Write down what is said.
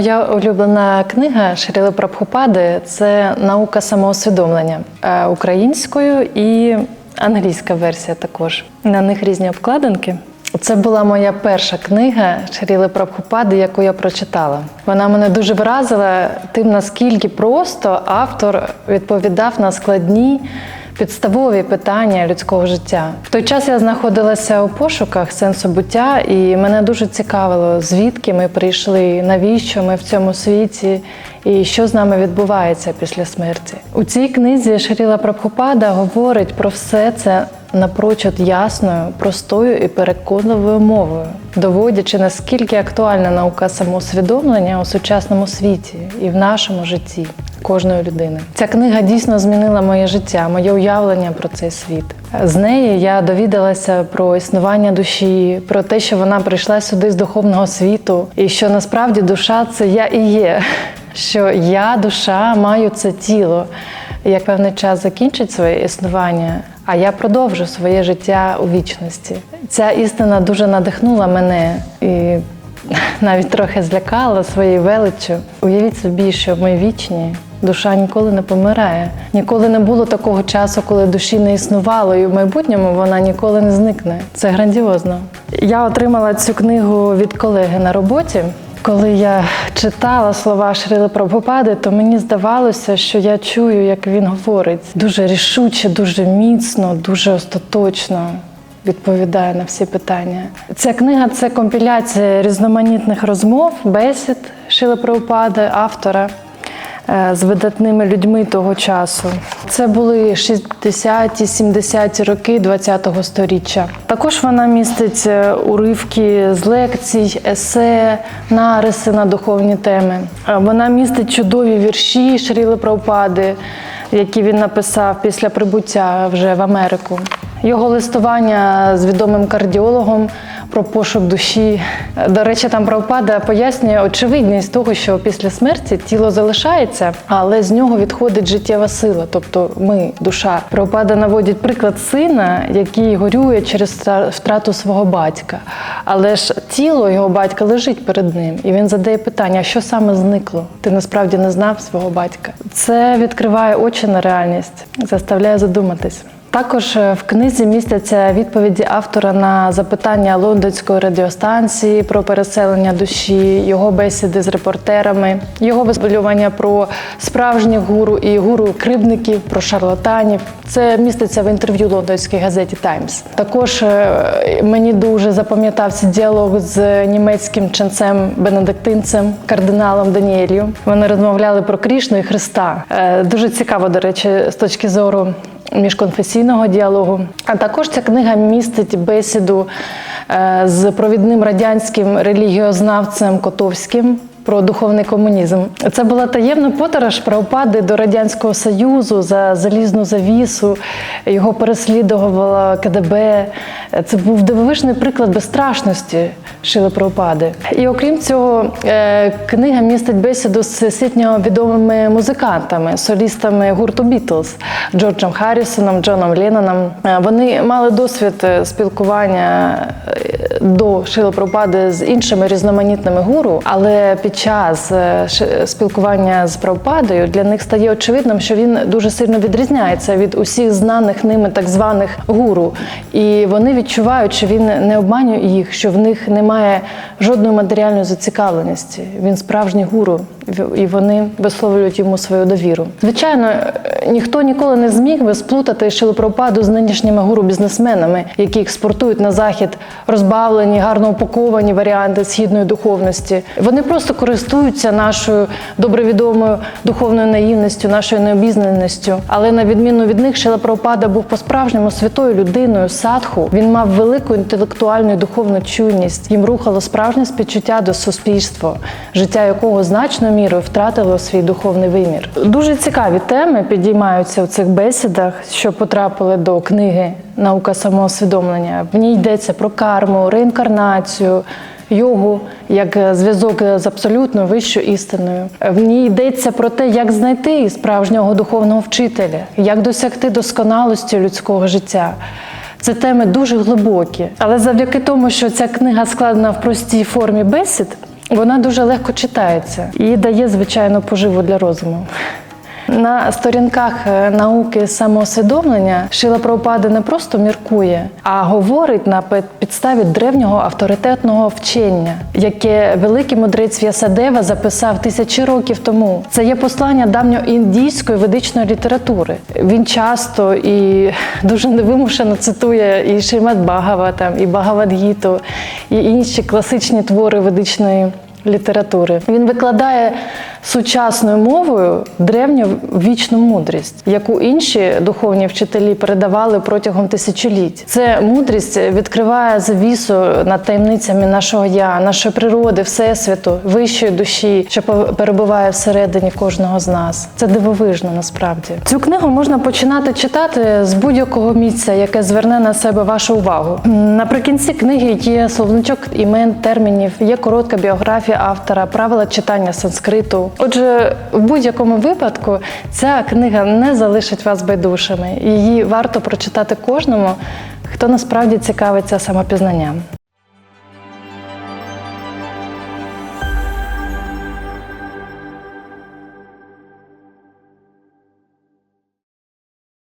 Моя улюблена книга Шріли Прабхупади це наука самоусвідомлення е, українською і англійська версія також. На них різні обкладинки. Це була моя перша книга Шріли Прабхупади, яку я прочитала. Вона мене дуже вразила тим, наскільки просто автор відповідав на складні підставові питання людського життя. В той час я знаходилася у пошуках сенсу буття, і мене дуже цікавило, звідки ми прийшли, навіщо ми в цьому світі, і що з нами відбувається після смерті. У цій книзі Шріла Прабхупада говорить про все це напрочуд ясною, простою і переконливою мовою, доводячи наскільки актуальна наука самоусвідомлення у сучасному світі і в нашому житті кожної людини. Ця книга дійсно змінила моє життя, моє уявлення про цей світ. З неї я довідалася про існування душі, про те, що вона прийшла сюди з духовного світу, і що насправді душа це я і є. Що я, душа, маю це тіло. Як певний час закінчить своє існування, а я продовжу своє життя у вічності. Ця істина дуже надихнула мене і навіть трохи злякала своєю величчю. Уявіть собі, що ми вічні. Душа ніколи не помирає. Ніколи не було такого часу, коли душі не існувало, і в майбутньому вона ніколи не зникне. Це грандіозно. Я отримала цю книгу від колеги на роботі. Коли я читала слова Шрили Прабхупади, то мені здавалося, що я чую, як він говорить дуже рішуче, дуже міцно, дуже остаточно відповідає на всі питання. Ця книга це компіляція різноманітних розмов, бесід Шрили Прабхупади, автора з видатними людьми того часу. Це були 60-ті, 70-ті роки ХХ століття. Також вона містить е, уривки з лекцій, есе, нариси на духовні теми. Е, Вона містить чудові вірші Шріли Прабхупади, які він написав після прибуття вже в Америку. Його листування з відомим кардіологом про пошук душі. До речі, там Прабхупада пояснює очевидність того, що після смерті тіло залишається, але з нього відходить життєва сила, тобто ми, душа. Прабхупада наводить приклад сина, який горює через втрату свого батька. Але ж тіло його батька лежить перед ним, і він задає питання: що саме зникло? Ти насправді не знав свого батька. Це відкриває очі на реальність, заставляє задуматись. Також е, в книзі містяться відповіді автора на запитання лондонської радіостанції про переселення душі, його бесіди з репортерами, його висловлювання про справжніх гуру і гуру кривдників, про шарлатанів. Це міститься в інтерв'ю лондонській газеті Таймс. Також е, мені дуже запам'ятався діалог з німецьким ченцем бенедиктинцем, кардиналом Даніелью. Вони розмовляли про Крішну і Христа. Е, Дуже цікаво, до речі, з точки зору міжконфесійного діалогу. А також ця книга містить бесіду е, з провідним радянським релігіознавцем Котовським. Про духовний комунізм це була таємна подорож Прабхупади до радянського союзу за залізну завісу. Його переслідувало КДБ. Це був дивовижний приклад безстрашності Шили Прабхупади. І окрім цього, е, книга містить бесіду з всесвітньо відомими музикантами, солістами гурту Бітлз Джорджем Харрісоном, Джоном Ленноном. Е, Вони мали досвід е, спілкування до Шили Прабхупади з іншими різноманітними гуру, але під час е, спілкування з Прабхупадою для них стає очевидним, що він дуже сильно відрізняється від усіх знаних ними так званих гуру. І вони відчувають, що він не обманює їх, що в них немає жодної матеріальної зацікавленості. Він справжній гуру, і вони висловлюють йому свою довіру. Звичайно, е, ніхто ніколи не зміг би сплутати Шилопропаду з нинішніми гуру-бізнесменами, які експортують на захід розбавлені, гарно упаковані варіанти східної духовності. Вони просто користуються нашою добре відомою духовною наївністю, нашою необізнаністю. Але на відміну від них, Шила Прабхупада був по-справжньому святою людиною, садху. Він мав велику інтелектуальну і духовну чуйність. Їм рухало справжнє співчуття до суспільства, життя якого значною мірою втратило свій духовний вимір. Дуже цікаві теми підіймаються в цих бесідах, що потрапили до книги Наука самоусвідомлення. В ній йдеться про карму, реінкарнацію. Йогу як е, зв'язок з абсолютно вищою істиною. В ній йдеться про те, як знайти справжнього духовного вчителя, як досягти досконалості людського життя. Це теми дуже глибокі, але завдяки тому, що ця книга складена в простій формі бесід, Вона дуже легко читається і дає, звичайно, поживу для розуму. На сторінках е, науки самоусвідомлення Шила Прабхупада не просто міркує, а говорить на підставі древнього авторитетного вчення, яке великий мудрець В'ясадева записав тисячі років тому. Це є послання давньоіндійської ведичної літератури. Він часто і дуже невимушено цитує і Шримад Бхагаватам, і Бхагавадгіту, і інші класичні твори ведичної літератури. Він викладає сучасною мовою древню вічну мудрість, яку інші духовні вчителі передавали протягом тисячоліть. Це мудрість відкриває завісу над таємницями нашого я, нашої природи, всесвіту, вищої душі, що перебуває всередині кожного з нас. Це дивовижно насправді. Цю книгу можна починати читати з будь-якого місця, яке зверне на себе вашу увагу. Наприкінці книги є словничок імен, термінів, є коротка біографія автора, правила читання санскриту. Отже, в будь-якому випадку ця книга не залишить вас байдужими. Її варто прочитати кожному, хто насправді цікавиться самопізнанням.